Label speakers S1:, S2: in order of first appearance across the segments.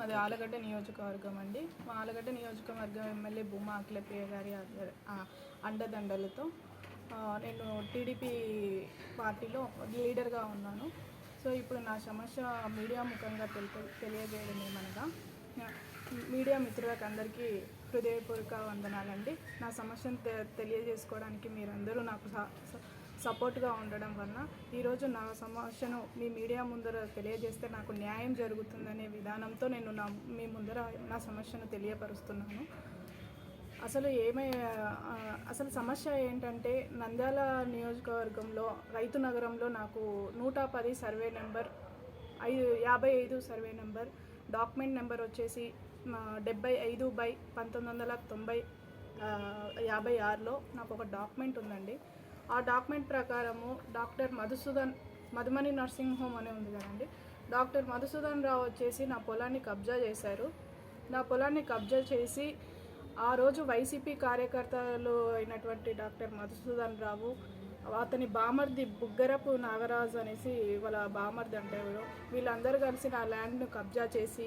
S1: మాది ఆలగడ్డ నియోజకవర్గం అండి. మా ఆలగడ్డ నియోజకవర్గం ఎమ్మెల్యే భూమా అఖిలప్రియ గారి అండదండలతో నేను టీడీపీ పార్టీలో లీడర్గా ఉన్నాను. సో ఇప్పుడు నా సమస్య మీడియా ముఖంగా తెలి తెలియజేయడం ఏమనగా మీడియా మిత్రులకు అందరికీ హృదయపూర్వక వందనాలండి. నా సమస్యను తె- తెలియజేసుకోవడానికి మీరందరూ నాకు స- సపోర్ట్గా ఉండడం వలన ఈరోజు నా సమస్యను మీ మీడియా ముందర తెలియజేస్తే నాకు న్యాయం జరుగుతుందనే విధానంతో నేను నా మీ ముందర నా సమస్యను తెలియపరుస్తున్నాను. అసలు ఏమై అసలు సమస్య ఏంటంటే నంద్యాల నియోజకవర్గంలో రైతు నగరంలో నాకు నూట పది సర్వే నెంబర్ ఐదు యాభై ఐదు సర్వే నెంబర్ డాక్యుమెంట్ నెంబర్ వచ్చేసి డెబ్బై ఐదు బై పంతొమ్మిది వందల తొంభై యాభై ఆరులో నాకు ఒక డాక్యుమెంట్ ఉందండి. ఆ డాక్యుమెంట్ ప్రకారము doctor Madhusudan Madhumani nursing home అని ఉంది కదండి. డాక్టర్ మధుసూదన్ రావు వచ్చేసి నా పొలాన్ని కబ్జా చేశారు. నా పొలాన్ని కబ్జా చేసి ఆ రోజు వైసీపీ కార్యకర్తలు అయినటువంటి డాక్టర్ మధుసూదన్ రావు అతని బామర్ది బుగ్గరపు నాగరాజు అనేసి వాళ్ళ బామర్ది అంటే వీళ్ళందరూ కలిసి నా ల్యాండ్ను కబ్జా చేసి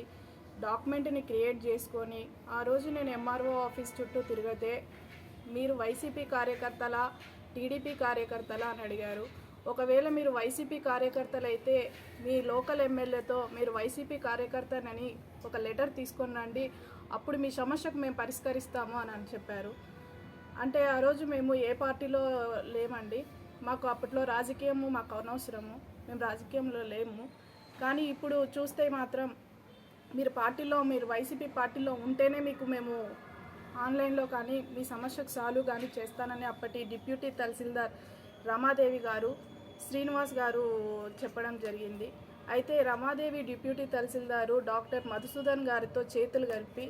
S1: డాక్యుమెంట్ని క్రియేట్ చేసుకొని ఆ రోజు నేను ఎంఆర్ఓ ఆఫీస్ చుట్టూ తిరిగితే మీరు వైసీపీ కార్యకర్తల టీడీపీ కార్యకర్తలా అని అడిగారు. ఒకవేళ మీరు వైసీపీ కార్యకర్తలైతే మీ లోకల్ ఎమ్మెల్యేతో మీరు వైసీపీ కార్యకర్తనని ఒక లెటర్ తీసుకొని రండి. అప్పుడు మీ సమస్యకు మేము పరిష్కరిస్తాము అని అని చెప్పారు. అంటే ఆ రోజు మేము ఏ పార్టీలో లేమండి. మాకు అప్పట్లో రాజకీయము మాకు అనవసరము. మేము రాజకీయంలో లేము. కానీ ఇప్పుడు చూస్తే మాత్రం మీరు పార్టీలో మీరు వైసీపీ పార్టీలో ఉంటేనే మీకు మేము ఆన్లైన్లో కానీ మీ సమస్యకు సాల్వ్ కానీ చేస్తానని అప్పటి డిప్యూటీ తహసీల్దార్ రమాదేవి గారు శ్రీనివాస్ గారు చెప్పడం జరిగింది. అయితే రమాదేవి డిప్యూటీ తహసీల్దారు డాక్టర్ మధుసూదన్ గారితో చేతులు కలిపి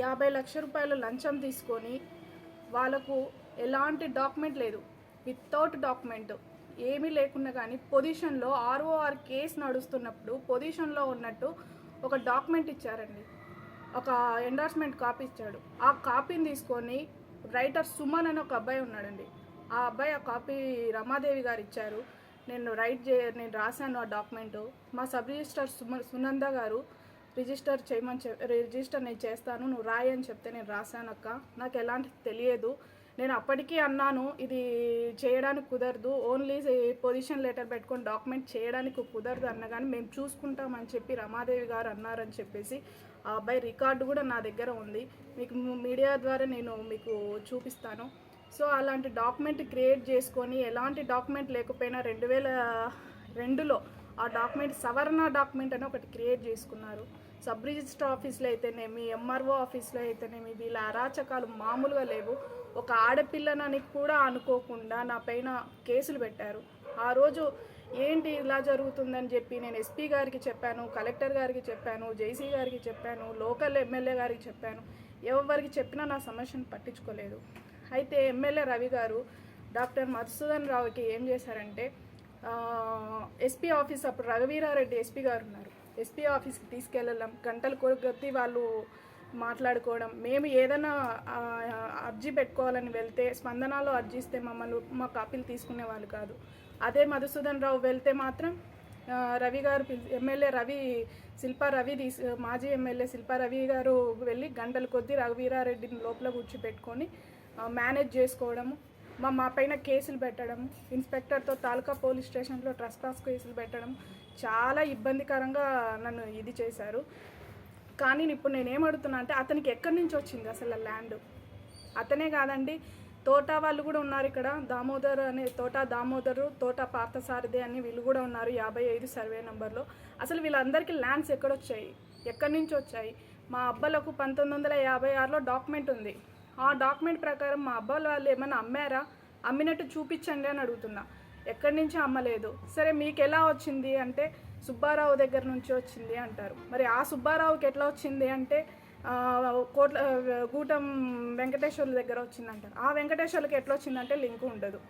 S1: యాభై లక్షల రూపాయలు లంచం తీసుకొని వాళ్ళకు ఎలాంటి డాక్యుమెంట్ లేదు. Without document. ఏమీ లేకుండా కానీ పొజిషన్లో ఆర్ఓఆర్ కేసు నడుస్తున్నప్పుడు పొజిషన్లో ఉన్నట్టు ఒక డాక్యుమెంట్ ఇచ్చారండి. ఒక ఎండార్స్మెంట్ కాపీ ఇచ్చాడు. ఆ కాపీని తీసుకొని రైటర్ సుమన్ అని ఒక అబ్బాయి ఉన్నాడండి. ఆ అబ్బాయి ఆ కాపీ రమాదేవి గారు ఇచ్చారు. నేను రైట్ చే నేను రాశాను ఆ డాక్యుమెంట్ మా సబ్ రిజిస్టర్ సుమ సునంద గారు రిజిస్టర్ చేయమని చె రిజిస్టర్ నేను చేస్తాను నువ్వు రాయి అని చెప్తే నేను రాశానక్క. నాకు ఎలాంటి తెలియదు. నేను అప్పటికీ అన్నాను ఇది చేయడానికి కుదరదు. ఓన్లీ పొజిషన్ లెటర్ పెట్టుకొని డాక్యుమెంట్ చేయడానికి కుదరదు అన్న కానీ మేము చూసుకుంటామని చెప్పి రమాదేవి గారు అన్నారని చెప్పేసి ఆ అబ్బాయి రికార్డు కూడా నా దగ్గర ఉంది. మీకు మీడియా ద్వారా నేను మీకు చూపిస్తాను. సో అలాంటి డాక్యుమెంట్ క్రియేట్ చేసుకొని ఎలాంటి డాక్యుమెంట్ లేకపోయినా రెండు వేల రెండులో ఆ డాక్యుమెంట్ సవరణ డాక్యుమెంట్ అని ఒకటి క్రియేట్ చేసుకున్నారు. సబ్ రిజిస్టర్ ఆఫీస్లో అయితేనేమి ఎంఆర్ఓ ఆఫీస్లో అయితేనేమి వీళ్ళ అరాచకాలు మామూలుగా లేవు. ఒక ఆడపిల్లనని కూడా అనుకోకుండా నా పైన కేసులు పెట్టారు. ఆ రోజు ఏంటి ఇలా జరుగుతుందని చెప్పి నేను ఎస్పీ గారికి చెప్పాను కలెక్టర్ గారికి చెప్పాను జేసీ గారికి చెప్పాను లోకల్ ఎమ్మెల్యే గారికి చెప్పాను. ఎవరికి చెప్పినా నా సమస్యను పట్టించుకోలేదు. అయితే ఎమ్మెల్యే రవి గారు డాక్టర్ మధుసూదన్ రావుకి ఏం చేశారంటే ఎస్పీ ఆఫీస్ అప్పుడు రఘువీరారెడ్డి ఎస్పీ గారు ఉన్నారు. ఎస్పీ ఆఫీస్కి తీసుకెళ్ళడం గంటలు కొరగొత్తి వాళ్ళు మాట్లాడుకోవడం. మేము ఏదైనా అర్జీ పెట్టుకోవాలని వెళ్తే స్పందనలో అర్జీస్తే మమ్మల్ని మా కాపీలు తీసుకునే వాళ్ళు కాదు. అదే మధుసూదన్ రావు వెళ్తే మాత్రం రవి గారు ఎమ్మెల్యే రవి శిల్పా రవి తీసి మాజీ ఎమ్మెల్యే శిల్పా రవి గారు వెళ్ళి గంటల కొద్దీ రఘువీరారెడ్డిని లోపల కూర్చోపెట్టుకొని మేనేజ్ చేసుకోవడము మా మా పైన కేసులు పెట్టడం ఇన్స్పెక్టర్తో తాలూకా పోలీస్ స్టేషన్లో ట్రస్పాస్ కేసులు పెట్టడం చాలా ఇబ్బందికరంగా నన్ను ఇది చేశారు. కానీ ఇప్పుడు నేనేం అడుగుతున్నా అంటే అతనికి ఎక్కడి నుంచి వచ్చింది అసలు ఆ ల్యాండ్? అతనే కాదండి తోట వాళ్ళు కూడా ఉన్నారు ఇక్కడ. దామోదర్ అనే తోట దామోదరు తోట పార్థసారథి అని వీళ్ళు కూడా ఉన్నారు యాభై ఐదు సర్వే నెంబర్లో. అసలు వీళ్ళందరికీ ల్యాండ్స్ ఎక్కడొచ్చాయి? ఎక్కడి నుంచి వచ్చాయి? మా అబ్బాలకు పంతొమ్మిది వందల యాభై ఆరులో డాక్యుమెంట్ ఉంది. ఆ డాక్యుమెంట్ ప్రకారం మా అబ్బాయిల వాళ్ళు ఏమైనా అమ్మారా? అమ్మినట్టు చూపించండి అని అడుగుతున్నా. ఎక్కడి నుంచి అమ్మలేదు? సరే మీకు ఎలా వచ్చింది అంటే సుబ్బారావు దగ్గర నుంచి వచ్చింది అంటారు. మరి ఆ సుబ్బారావుకి ఎట్లా వచ్చింది అంటే కోట్ల గూటం వెంకటేశ్వర్ల దగ్గర వచ్చిందంటారు ఆ వెంకటేశ్వర్లకి ఎట్లా వచ్చిందంటే లింక్ ఉండదు.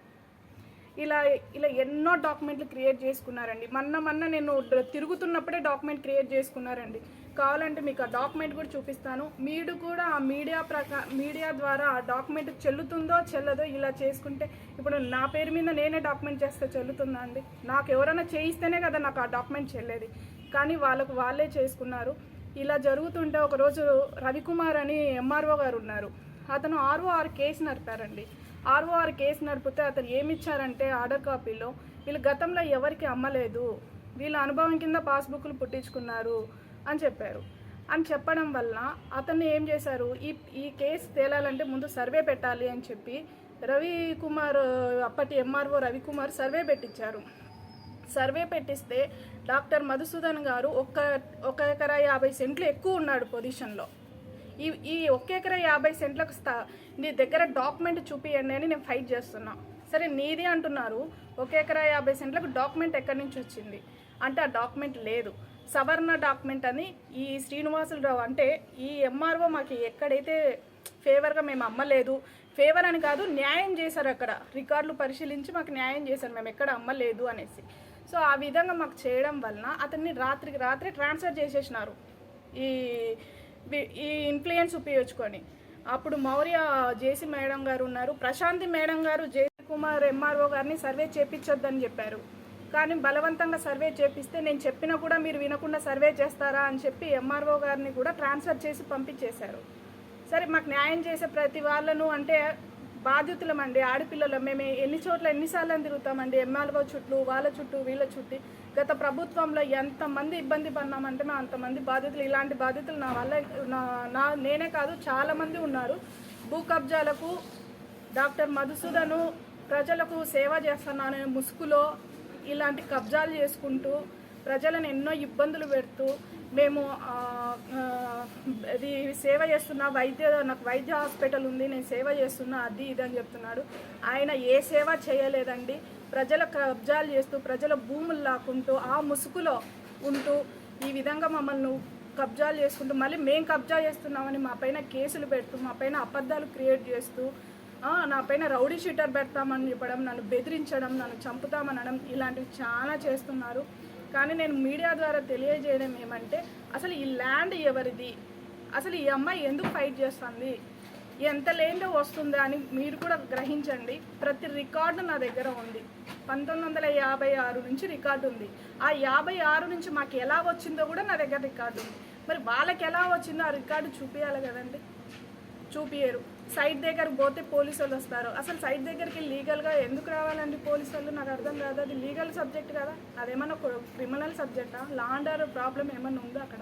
S1: ఇలా ఇలా ఎన్నో డాక్యుమెంట్లు క్రియేట్ చేసుకున్నారండి. మొన్న మొన్న నేను తిరుగుతున్నప్పుడే డాక్యుమెంట్ క్రియేట్ చేసుకున్నారండి. కావాలంటే మీకు ఆ డాక్యుమెంట్ కూడా చూపిస్తాను. మీరు కూడా ఆ మీడియా ప్రకా మీడియా ద్వారా ఆ డాక్యుమెంట్ చెల్లుతుందో చెల్లదో ఇలా చేసుకుంటే ఇప్పుడు నా పేరు మీద నేనే డాక్యుమెంట్ చేస్తే చెల్లుతుందా అండి? నాకు ఎవరైనా చేయిస్తేనే కదా నాకు ఆ డాక్యుమెంట్ చెల్లేది. కానీ వాళ్ళకు వాళ్ళే చేసుకున్నారు. ఇలా జరుగుతుంటే ఒకరోజు రవికుమార్ అని ఎంఆర్ఓ గారు ఉన్నారు. అతను ఆర్ఓఆర్ కేసు నడిపారండి. ఆర్ఓఆర్ కేసు నడిపితే అతను ఏమి ఇచ్చారంటే ఆర్డర్ కాపీలో వీళ్ళు గతంలో ఎవరికి అమ్మలేదు. వీళ్ళ అనుభవం కింద పాస్బుక్లు పుట్టించుకున్నారు. అని చెప్పారు. అని చెప్పడం వల్ల అతన్ని ఏం చేశారు? ఈ ఈ కేసు తేలాలంటే ముందు సర్వే పెట్టాలి అని చెప్పి రవి కుమార్ అప్పటి ఎంఆర్ఓ రవికుమార్ సర్వే పెట్టించారు. సర్వే పెట్టిస్తే డాక్టర్ మధుసూదన్ గారు ఒక్క ఒక ఎకరా యాభై సెంట్లు ఎక్కువ ఉన్నాడు పొజిషన్లో. ఈ ఈ ఒక్క ఎకరా యాభై సెంట్లకు స్థా నీ దగ్గర డాక్యుమెంట్ చూపియండి అని నేను ఫైట్ చేస్తున్నా. సరే నీది అంటున్నారు ఒక ఎకరా యాభై సెంట్లకు డాక్యుమెంట్ ఎక్కడి నుంచి వచ్చింది? అంటే ఆ డాక్యుమెంట్ లేదు. సవర్ణ డాక్యుమెంట్ అని ఈ శ్రీనివాసులరావు అంటే ఈ ఎంఆర్ఓ మాకు ఎక్కడైతే ఫేవర్గా మేము అమ్మలేదు ఫేవర్ అని కాదు న్యాయం చేశారు అక్కడ. రికార్డులు పరిశీలించి మాకు న్యాయం చేశారు మేము ఎక్కడ అమ్మలేదు అనేసి. సో ఆ విధంగా మాకు చేయడం వలన అతన్ని రాత్రికి రాత్రి ట్రాన్స్ఫర్ చేసేసినారు ఈ ఈ ఇన్ఫ్లుయెన్స్ ఉపయోగించుకొని. అప్పుడు మౌర్య జేసీ మేడం గారు ఉన్నారు. ప్రశాంతి మేడం గారు జేసీ కుమార్ ఎంఆర్ఓ గారిని సర్వే చేపించొద్దని చెప్పారు. కానీ బలవంతంగా సర్వే చేపిస్తే నేను చెప్పినా కూడా మీరు వినకుండా సర్వే చేస్తారా అని చెప్పి ఎంఆర్ఓ గారిని కూడా ట్రాన్స్ఫర్ చేసి పంపించేశారు. సరే మాకు న్యాయం చేసే ప్రతి వాళ్ళను అంటే బాధితులమండి ఆడపిల్లలు. మేము ఎన్ని చోట్ల ఎన్నిసార్లు తిరుగుతామండి? ఎంఆర్ఓ చుట్టూ వాళ్ళ చుట్టూ వీళ్ళ చుట్టూ. గత ప్రభుత్వంలో ఎంతమంది ఇబ్బంది పడినామంటే మేము అంతమంది బాధితులు. ఇలాంటి బాధితులు నా వల్ల నా- నా నేనే కాదు చాలామంది ఉన్నారు. భూ కబ్జాలకు డాక్టర్ మధుసూదను ప్రజలకు సేవ చేస్తున్నాను. ముసుగులో ఇలాంటి కబ్జాలు చేసుకుంటూ ప్రజలను ఎన్నో ఇబ్బందులు పెడుతూ మేము అది ఇది సేవ చేస్తున్నా వైద్య నాకు వైద్య హాస్పిటల్ ఉంది నేను సేవ చేస్తున్నా అది ఇది అని చెప్తున్నాడు. ఆయన ఏ సేవ చేయలేదండి. ప్రజల కబ్జాలు చేస్తూ ప్రజల భూములు లాక్కుంటూ ఆ ముసుగులో ఉంటూ ఈ విధంగా మమ్మల్ని కబ్జాలు చేసుకుంటూ మళ్ళీ మేము కబ్జా చేస్తున్నామని మా పైన కేసులు పెడుతూ మా పైన అబద్ధాలు క్రియేట్ చేస్తూ నా పైన రౌడీ షీటర్ పెడతామని చెప్పడం నన్ను బెదిరించడం నన్ను చంపుతామనడం ఇలాంటివి చాలా చేస్తున్నారు. కానీ నేను మీడియా ద్వారా తెలియజేయడం ఏమంటే అసలు ఈ ల్యాండ్ ఎవరిది? అసలు ఈ అమ్మాయి ఎందుకు ఫైట్ చేస్తుంది? ఎంత లేనిలో వస్తుందా అని మీరు కూడా గ్రహించండి. ప్రతి రికార్డు నా దగ్గర ఉంది. పంతొమ్మిది వందల యాభై ఆరు నుంచి రికార్డు ఉంది. ఆ యాభై ఆరు నుంచి మాకు ఎలా వచ్చిందో కూడా నా దగ్గర రికార్డు ఉంది. మరి వాళ్ళకి ఎలా వచ్చిందో ఆ రికార్డు చూపించాలి కదండి. చూపించరు సైట్ దగ్గరకు పోతే పోలీసు వాళ్ళు వస్తారు. అసలు సైట్ దగ్గరికి లీగల్గా ఎందుకు రావాలండి పోలీసు వాళ్ళు నాకు అర్థం కాదు. అది లీగల్ సబ్జెక్ట్ కదా. అదేమన్నా క్రిమినల్ సబ్జెక్టా? లాండర్ ప్రాబ్లం ఏమన్నా ఉందా అక్కడ?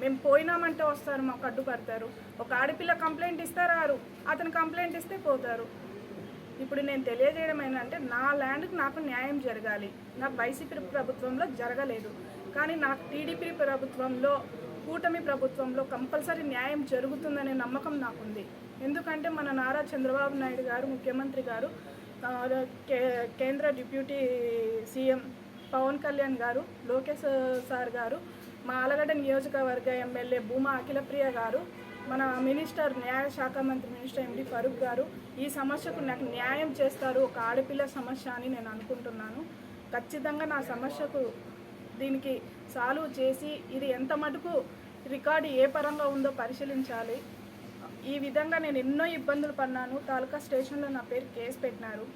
S1: మేము పోయినామంటే వస్తారు మాకు అడ్డుపడతారు ఒక ఆడపిల్ల కంప్లైంట్ ఇస్తారు అతను కంప్లైంట్ ఇస్తే పోతారు. ఇప్పుడు నేను తెలియజేయడం ఏంటంటే నా ల్యాండ్కి నాకు న్యాయం జరగాలి. నాకు వైసీపీ ప్రభుత్వంలో జరగలేదు. కానీ నాకు టీడీపీ ప్రభుత్వంలో కూటమి ప్రభుత్వంలో కంపల్సరీ న్యాయం జరుగుతుందనే నమ్మకం నాకుంది. ఎందుకంటే మన నారా చంద్రబాబు నాయుడు గారు ముఖ్యమంత్రి గారు కే- కేంద్ర డిప్యూటీ సీఎం పవన్ కళ్యాణ్ గారు లోకేష్ సార్ గారు మా ఆలగడ్డ నియోజకవర్గ ఎమ్మెల్యే భూమా అఖిలప్రియ గారు మన మినిస్టర్ న్యాయ శాఖ మంత్రి మినిస్టర్ ఎండి ఫరూక్ గారు ఈ సమస్యకు నాకు న్యాయం చేస్తారు. ఒక ఆడపిల్ల సమస్య అని నేను అనుకుంటున్నాను. ఖచ్చితంగా నా సమస్యకు దీనికి సాల్వ్ చేసి ఇది ఎంత మటుకు రికార్డు ఏ పరంగా ఉందో పరిశీలించాలి. ఈ విధంగా నేను ఎన్నో ఇబ్బందులు పడినాను తాలూకా స్టేషన్లో నా పేరు కేసు పెట్టినారు.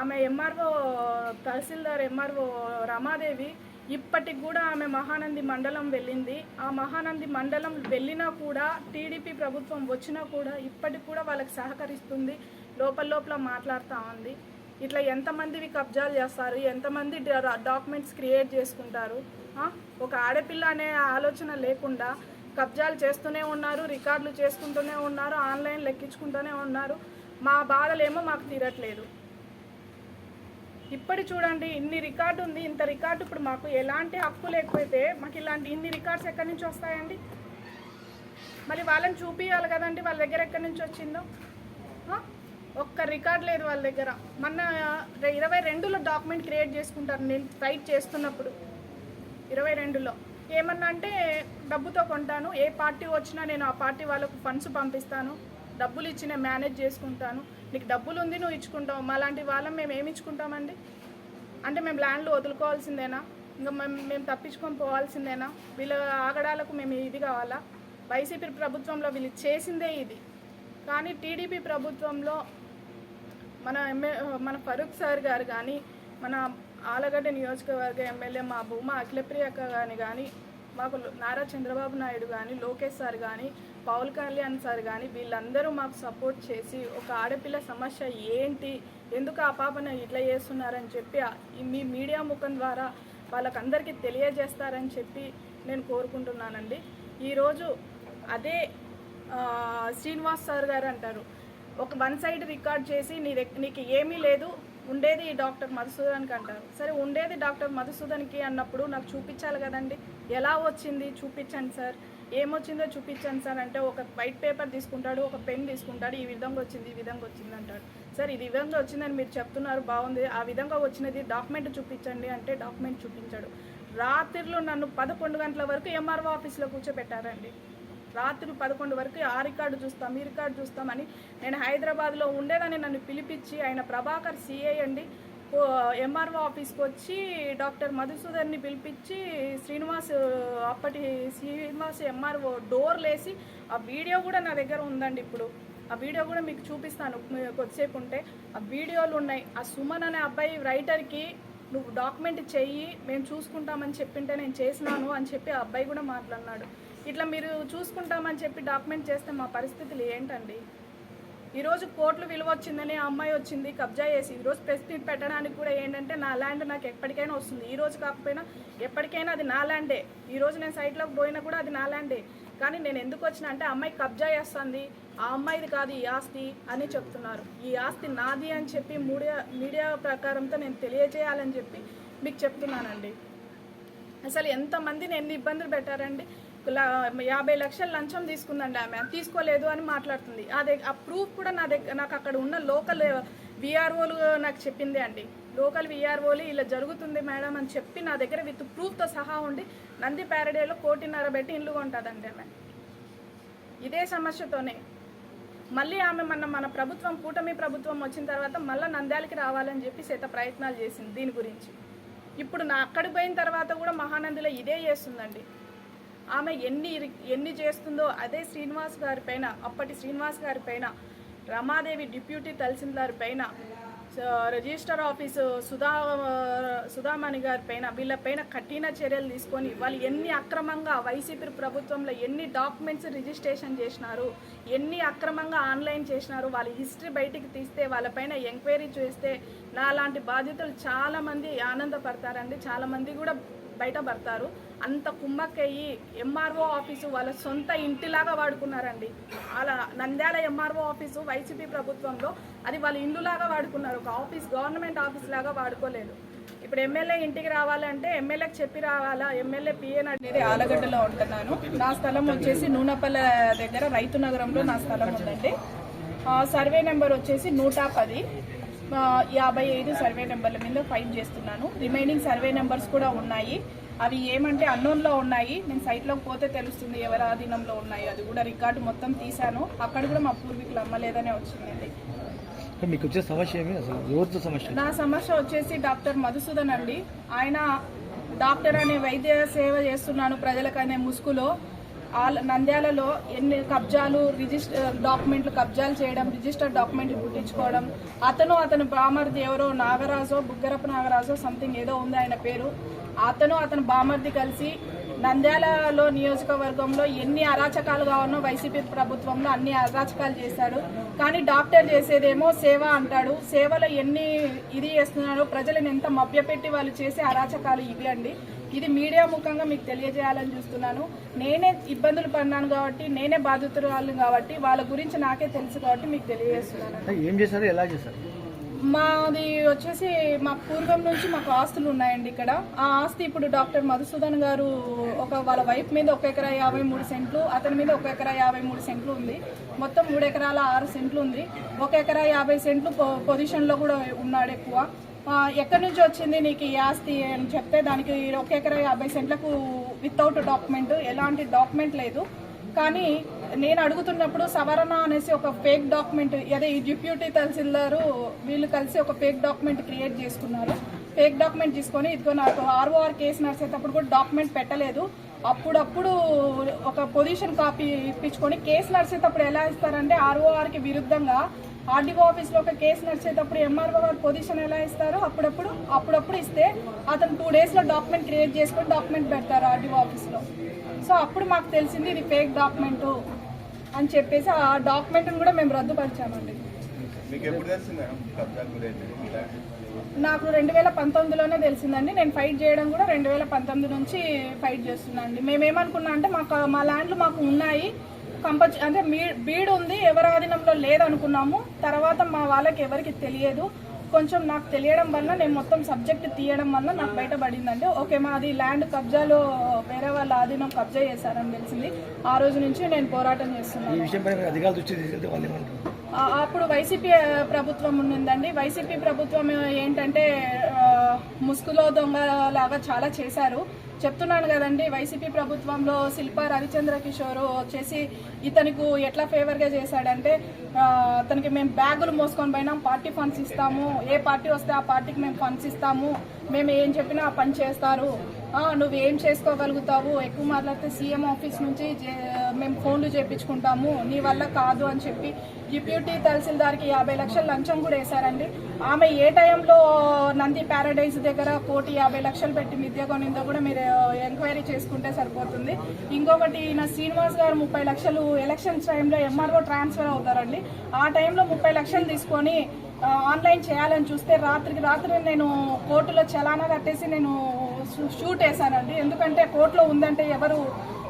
S1: ఆమె ఎంఆర్ఓ తహసీల్దార్ ఎంఆర్ఓ రమాదేవి ఇప్పటికి కూడా ఆమె మహానంది మండలం వెళ్ళింది. ఆ మహానంది మండలం వెళ్ళినా కూడా టీడీపీ ప్రభుత్వం వచ్చినా కూడా ఇప్పటికి కూడా వాళ్ళకి సహకరిస్తుంది. లోపల లోపల మాట్లాడుతూ ఉంది. ఇట్లా ఎంతమందివి కబ్జాలు చేస్తారు? ఎంతమంది డాక్యుమెంట్స్ క్రియేట్ చేసుకుంటారు? ఒక ఆడపిల్ల అనే ఆలోచన లేకుండా కబ్జాలు చేస్తూనే ఉన్నారు రికార్డులు చేసుకుంటూనే ఉన్నారు ఆన్లైన్ లెక్కించుకుంటూనే ఉన్నారు. మా బాధలేమో మాకు తీరట్లేదు. ఇప్పటి చూడండి ఇన్ని రికార్డు ఉంది ఇంత రికార్డు ఇప్పుడు మాకు ఎలాంటి హక్కు లేకపోతే మాకు ఇలాంటి ఇన్ని రికార్డ్స్ ఎక్కడి నుంచి వస్తాయండి? మరి వాళ్ళని చూపించాలి కదండి వాళ్ళ దగ్గర ఎక్కడి నుంచి వచ్చిందో? ఒక్క రికార్డ్ లేదు వాళ్ళ దగ్గర. మొన్న ఇరవై రెండులో డాక్యుమెంట్ క్రియేట్ చేసుకుంటారు నేను రైట్ చేస్తున్నప్పుడు. ఇరవై రెండులో. ఏమన్నా అంటే డబ్బుతో కొంటాను. ఏ పార్టీ వచ్చినా నేను ఆ పార్టీ వాళ్ళకు ఫండ్స్ పంపిస్తాను. డబ్బులు ఇచ్చి నేను మేనేజ్ చేసుకుంటాను. నీకు డబ్బులు ఉంది నువ్వు ఇచ్చుకుంటావు. మాలాంటి వాళ్ళం మేము ఏమి ఇచ్చుకుంటామండి? అంటే మేము ల్యాండ్లు వదులుకోవాల్సిందేనా? ఇంకా మేము మేము తప్పించుకొని పోవాల్సిందేనా? వీళ్ళ ఆగడాలకు మేము ఇది కావాలా? వైసీపీ ప్రభుత్వంలో వీళ్ళు చేసిందే ఇది. కానీ టీడీపీ ప్రభుత్వంలో మన ఎంఏ మన ఫరూక్ సార్ గారు కానీ మన ఆలగడ్డ నియోజకవర్గ ఎమ్మెల్యే మా భూమా అఖిలప్రియక్క కానీ మాకు నారా చంద్రబాబు నాయుడు కానీ లోకేష్ సార్ కానీ పవన్ కళ్యాణ్ సార్ కానీ వీళ్ళందరూ మాకు సపోర్ట్ చేసి ఒక ఆడపిల్ల సమస్య ఏంటి? ఎందుకు ఆ పాపను ఇట్లా చేస్తున్నారని చెప్పి మీ మీడియా ముఖం ద్వారా వాళ్ళకందరికీ తెలియజేస్తారని చెప్పి నేను కోరుకుంటున్నానండి. ఈరోజు అదే శ్రీనివాస్ సార్ గారు అంటారు ఒక వన్ సైడ్ రికార్డ్ చేసి నీ నీకు ఏమీ లేదు ఉండేది డాక్టర్ మధుసూదన్కి అంటారు. సరే ఉండేది డాక్టర్ మధుసూదన్కి అన్నప్పుడు నాకు చూపించాలి కదండి. ఎలా వచ్చింది? చూపించండి సార్. ఏమొచ్చిందో చూపించండి సార్ అంటే ఒక వైట్ పేపర్ తీసుకుంటాడు ఒక పెన్ తీసుకుంటాడు ఈ విధంగా వచ్చింది ఈ విధంగా వచ్చింది అంటాడు. సార్ ఈ విధంగా వచ్చిందని మీరు చెప్తున్నారు బాగుంది. ఆ విధంగా వచ్చినది డాక్యుమెంట్ చూపించండి అంటే డాక్యుమెంట్ చూపించాడు. రాత్రిలో నన్ను పదకొండు గంటల వరకు ఎంఆర్ఓ ఆఫీస్లో కూర్చోబెట్టారండి. రాత్రి పదకొండు వరకు ఆ రికార్డు చూస్తాం ఈ రికార్డు చూస్తామని నేను హైదరాబాద్లో ఉండేదని నన్ను పిలిపించి ఆయన ప్రభాకర్ సిఐ అండి. ఎంఆర్ఓ ఆఫీస్కి వచ్చి డాక్టర్ మధుసూదర్ని పిలిపించి శ్రీనివాస్ అప్పటి శ్రీనివాస్ ఎంఆర్ఓ డోర్ లేసి ఆ వీడియో కూడా నా దగ్గర ఉందండి ఇప్పుడు. ఆ వీడియో కూడా మీకు చూపిస్తాను కొద్దిసేపు ఉంటే. ఆ వీడియోలు ఉన్నాయి. ఆ సుమన్ అనే అబ్బాయి రైటర్కి నువ్వు డాక్యుమెంట్ చెయ్యి మేము చూసుకుంటామని చెప్పింటే నేను చేసినాను అని చెప్పి ఆ అబ్బాయి కూడా మాట్లాడినాడు. ఇట్లా మీరు చూసుకుంటామని చెప్పి డాక్యుమెంట్ చేస్తే మా పరిస్థితులు ఏంటండి? ఈరోజు కోర్టులు విలువ వచ్చిందని ఆ అమ్మాయి వచ్చింది కబ్జా చేసి. ఈరోజు ప్రెస్ మీట్ పెట్టడానికి కూడా ఏంటంటే నా ల్యాండ్ నాకు ఎప్పటికైనా వస్తుంది. ఈ రోజు కాకపోయినా ఎప్పటికైనా అది నా ల్యాండే. ఈరోజు నేను సైట్లోకి పోయినా కూడా అది నా ల్యాండే. కానీ నేను ఎందుకు వచ్చిన అంటే అమ్మాయి కబ్జా చేస్తుంది. ఆ అమ్మాయిది కాదు ఈ ఆస్తి అని చెప్తున్నారు. ఈ ఆస్తి నాది అని చెప్పి మీడియా మీడియా ప్రకారంతో నేను తెలియజేయాలని చెప్పి మీకు చెప్తున్నానండి. అసలు ఎంతమందిని ఎన్ని ఇబ్బందులు పెట్టారండి? యాభై లక్షల లంచం తీసుకుందండి ఆమె. తీసుకోలేదు అని మాట్లాడుతుంది. అదే ఆ ప్రూఫ్ కూడా నా దగ్గర నాకు అక్కడ ఉన్న లోకల్ విఆర్ఓలు నాకు చెప్పిందే అండి. లోకల్ విఆర్ఓలు ఇలా జరుగుతుంది మేడం అని చెప్పి నా దగ్గర విత్ ప్రూఫ్తో సహా ఉండి నంది ప్యారడేలో కోటిన్నర పెట్టి ఇల్లు కొంటుందండి ఆమె. ఇదే సమస్యతోనే. మళ్ళీ ఆమె మన మన ప్రభుత్వం కూటమి ప్రభుత్వం వచ్చిన తర్వాత మళ్ళీ నంద్యాలకి రావాలని చెప్పి సేత ప్రయత్నాలు చేసింది దీని గురించి. ఇప్పుడు నా అక్కడికి పోయిన తర్వాత కూడా మహానందిలో ఇదే చేస్తుందండి. ఆమె ఎన్ని ఎన్ని చేస్తుందో అదే శ్రీనివాస్ గారి పైన అప్పటి శ్రీనివాస్ గారి పైన రమాదేవి డిప్యూటీ తహసీల్దార్ పైన రిజిస్టర్ ఆఫీసు సుధా సుధామణి గారి పైన వీళ్ళపైన కఠిన చర్యలు తీసుకొని వాళ్ళు ఎన్ని అక్రమంగా వైసీపీ ప్రభుత్వంలో ఎన్ని డాక్యుమెంట్స్ రిజిస్ట్రేషన్ చేసినారు ఎన్ని అక్రమంగా ఆన్లైన్ చేసినారు వాళ్ళ హిస్టరీ బయటికి తీస్తే వాళ్ళపైన ఎంక్వైరీ చేస్తే నా లాంటి బాధితులు చాలామంది ఆనందపడతారండి. చాలామంది కూడా బయటపడతారు అంత కుమ్మక్కయ్యి ఎంఆర్ఓ ఆఫీసు వాళ్ళ సొంత ఇంటిలాగా వాడుకున్నారండి. అలా నంద్యాల ఎంఆర్ఓ ఆఫీసు వైసీపీ ప్రభుత్వంలో అది వాళ్ళ ఇల్లులాగా వాడుకున్నారు. ఒక ఆఫీస్ గవర్నమెంట్ ఆఫీస్ లాగా వాడుకోలేదు. ఇప్పుడు ఎమ్మెల్యే ఇంటికి రావాలంటే ఎమ్మెల్యేకి చెప్పి రావాలా? ఎమ్మెల్యే పిఎన్ అనేది ఆలగడ్డలో ఉంటున్నాను. నా స్థలం వచ్చేసి నూనెపల్లె దగ్గర రైతు నగరంలో నా స్థలం ఉందండి. సర్వే నెంబర్ వచ్చేసి నూట పది. యాభై ఐదు సర్వే నెంబర్ల మీద ఫైట్ చేస్తున్నాను. రిమైనింగ్ సర్వే నెంబర్స్ కూడా ఉన్నాయి. అవి ఏమంటే అన్నోన్లో ఉన్నాయి. నేను సైట్లోకి పోతే తెలుస్తుంది ఎవరి ఆధీనంలో ఉన్నాయి. అది కూడా రికార్డు మొత్తం తీశాను. అక్కడ కూడా మా పూర్వీకులు అమ్మలేదనే వచ్చిందండి.
S2: మీకు వచ్చే సమస్య ఏమి? అసలు ఎవరితో సమస్య?
S1: నా సమస్య వచ్చేసి డాక్టర్ మధుసూదన్ అండి. ఆయన డాక్టర్ అనే వైద్య సేవ చేస్తున్నాను ప్రజలకనే ముసుగులో. ఆల్ నంద్యాలలో ఎన్ని కబ్జాలు రిజిస్టర్ డాక్యుమెంట్లు కబ్జాలు చేయడం రిజిస్టర్ డాక్యుమెంట్లు పుట్టించుకోవడం అతను అతను బామర్ది ఎవరో నాగరాజో బుగ్గరపు నాగరాజో సంథింగ్ ఏదో ఉంది ఆయన పేరు. అతను అతను బామర్ది కలిసి నంద్యాలలో నియోజకవర్గంలో ఎన్ని అరాచకాలుగా ఉన్నో వైసీపీ ప్రభుత్వంలో అన్ని అరాచకాలు చేశాడు. కానీ డాక్టర్ చేసేదేమో సేవ అంటాడు. సేవలో ఎన్ని ఇది చేస్తున్నాడో ప్రజలను ఎంత మభ్యపెట్టి వాళ్ళు చేసే అరాచకాలు ఇవి అండి. ఇది మీడియా ముఖంగా మీకు తెలియజేయాలని చూస్తున్నాను. నేనే ఇబ్బందులు పడినాను కాబట్టి నేనే బాధితురాలు కాబట్టి వాళ్ళ గురించి నాకే తెలుసు కాబట్టి మీకు తెలియజేస్తున్నాను.
S2: అంటే ఏం చేశారు? ఎలా చేశారు?
S1: మాది వచ్చేసి మా పూర్వం నుంచి మాకు ఆస్తులు ఉన్నాయండి ఇక్కడ. ఆ ఆస్తి ఇప్పుడు డాక్టర్ మధుసూదన్ గారు ఒక వాళ్ళ వైఫ్ మీద ఒక ఎకరా యాభై మూడు సెంట్లు అతని మీద ఒక ఎకరా యాభై మూడు సెంట్లు ఉంది. మొత్తం మూడు ఎకరాల ఆరు సెంట్లు ఉంది. ఒక ఎకరా యాభై సెంట్లు పొజిషన్లో కూడా ఉన్నాడు ఎక్కువ. ఎక్కడి నుంచి వచ్చింది నీకు ఈ ఆస్తి అని చెప్తే దానికి ఒక ఎకరా యాభై సెంట్లకు వితౌట్ డాక్యుమెంట్ ఎలాంటి డాక్యుమెంట్ లేదు. కానీ నేను అడుగుతున్నప్పుడు సవరణ అనేసి ఒక ఫేక్ డాక్యుమెంట్ అదే ఈ డిప్యూటీ తహసీల్దారు వీళ్ళు కలిసి ఒక ఫేక్ డాక్యుమెంట్ క్రియేట్ చేసుకున్నారు. ఫేక్ డాక్యుమెంట్ తీసుకొని ఇదిగో నాకు ఆర్ఓఆర్ కేసు నడిచేటప్పుడు కూడా డాక్యుమెంట్ పెట్టలేదు. అప్పుడప్పుడు ఒక పొజిషన్ కాపీ ఇప్పించుకొని కేసు నడిచేటప్పుడు ఎలా ఇస్తారంటే ఆర్ఓఆర్కి విరుద్ధంగా ఆర్డీఓ ఆఫీస్లో ఒక కేసు నడిచేటప్పుడు ఎంఆర్ఓ గారు పొజిషన్ ఎలా ఇస్తారో అప్పుడప్పుడు అప్పుడప్పుడు ఇస్తే అతను టూ డేస్లో డాక్యుమెంట్ క్రియేట్ చేసుకొని డాక్యుమెంట్ పెడతారు ఆర్డీఓ ఆఫీస్లో. సో అప్పుడు మాకు తెలిసింది ఇది ఫేక్ డాక్యుమెంటు అని చెప్పేసి ఆ డాక్యుమెంట్ని కూడా మేము రద్దుపరిచామండి. నాకు రెండు వేల పంతొమ్మిదిలోనే తెలిసిందండి. నేను ఫైట్ చేయడం కూడా రెండు వేల పంతొమ్మిది నుంచి ఫైట్ చేస్తున్నా అండి మేమేమనుకున్నా అంటే మాకు మా ల్యాండ్లు మాకు ఉన్నాయి. కంపల్సరీ అంటే మీ బీడు ఉంది ఎవరి ఆధీనంలో లేదనుకున్నాము. తర్వాత మా వాళ్ళకి ఎవరికి తెలియదు. కొంచెం నాకు తెలియడం వల్ల నేను మొత్తం సబ్జెక్ట్ తీయడం వల్ల నాకు బయటపడిందండి. ఓకే మాది ల్యాండ్ కబ్జాలో వేరే వాళ్ళ ఆధీనం కబ్జా చేశారని తెలిసింది. ఆ రోజు నుంచి నేను పోరాటం చేస్తున్నాను. అప్పుడు వైసీపీ ప్రభుత్వం ఉండిందండి వైసీపీ ప్రభుత్వం ఏంటంటే ముసుగులో దొంగ లాగా చాలా చేశారు. చెప్తున్నాను కదండి వైసీపీ ప్రభుత్వంలో శిల్ప రవిచంద్ర కిషోర్ వచ్చేసి ఇతనికి ఎట్లా ఫేవర్గా చేశాడంటే అతనికి మేము బ్యాగులు మోసుకొని పోయినాం పార్టీ ఫండ్స్ ఇస్తాము ఏ పార్టీ వస్తే ఆ పార్టీకి మేము ఫండ్స్ ఇస్తాము మేము ఏం చెప్పినా ఆ పని చేస్తారు. నువ్వు ఏం చేసుకోగలుగుతావు? ఎక్కువ మాట్లాడితే సీఎం ఆఫీస్ నుంచి మేము ఫోన్లు చేయించుకుంటాము నీ వల్ల కాదు అని చెప్పి డిప్యూటీ తహసీల్దార్కి యాభై లక్షలు లంచం కూడా వేశారండి. ఆమె ఏ టైంలో నంది ప్యారడైజ్ దగ్గర కోటి యాభై లక్షలు పెట్టి మిద్య కొనిందో కూడా మీరు ఎంక్వైరీ చేసుకుంటే సరిపోతుంది. ఇంకొకటి ఈయన శ్రీనివాస్ గారు ముప్పై లక్షలు ఎలక్షన్ టైంలో ఎంఆర్ఓ ట్రాన్స్ఫర్ అవుతారండి. ఆ టైంలో ముప్పై లక్షలు తీసుకొని ఆన్లైన్ చేయాలని చూస్తే రాత్రికి రాత్రి నేను కోర్టులో చలానా కట్టేసి నేను షూట్ వేసానండి ఎందుకంటే కోర్టులో ఉందంటే ఎవరు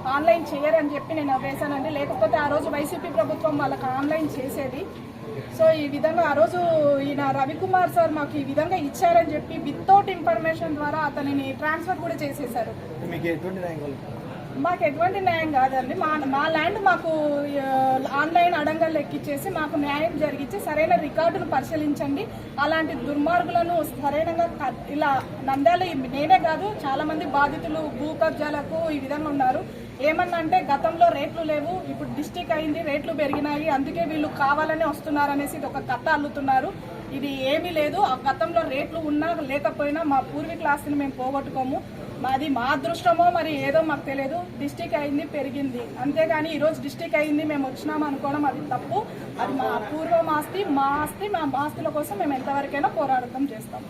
S1: ఆన్లైన్ చేయరని చెప్పి నేను వేశానండి. లేకపోతే ఆ రోజు వైసీపీ ప్రభుత్వం వాళ్ళకి ఆన్లైన్ చేసేది. సో ఈ విధంగా ఆ రోజు ఈయన రవికుమార్ సార్ మాకు ఈ విధంగా ఇచ్చారని చెప్పి వితౌట్ ఇన్ఫర్మేషన్ ద్వారా అతనిని ట్రాన్స్ఫర్ కూడా చేసేశారు.
S2: మీకు ఎటువంటి న్యాయం
S1: కాదండి. మా మా ల్యాండ్ మాకు ఆన్లైన్ అడంగల్ ఎక్కిచ్చేసి మాకు న్యాయం జరిగించి సరైన రికార్డును పరిశీలించండి. అలాంటి దుర్మార్గులను సరైనగా ఇలా నంద్యాల ఈ- నేనే కాదు చాలా మంది బాధితులు భూ కబ్జాలకు ఈ విధంగా ఉన్నారు. ఏమన్నంటే గతంలో రేట్లు లేవు ఇప్పుడు డిస్టిక్ అయింది రేట్లు పెరిగినాయి అందుకే వీళ్ళు కావాలనే వస్తున్నారు అనేసి ఇది ఒక కథ అల్లుతున్నారు. ఇది ఏమీ లేదు ఆ గతంలో రేట్లు ఉన్నా లేకపోయినా మా పూర్వీకుల ఆస్తిని మేము పోగొట్టుకోము. మాది మా అదృష్టమో మరి ఏదో మాకు తెలియదు డిస్టిక్ అయింది పెరిగింది. అంతేగాని ఈరోజు డిస్టిక్ అయింది మేము వచ్చినాం అనుకోవడం అది తప్పు. అది మా పూర్వం ఆస్తి మా ఆస్తి మా ఆస్తుల కోసం మేము ఎంతవరకైనా పోరాటం చేస్తాం.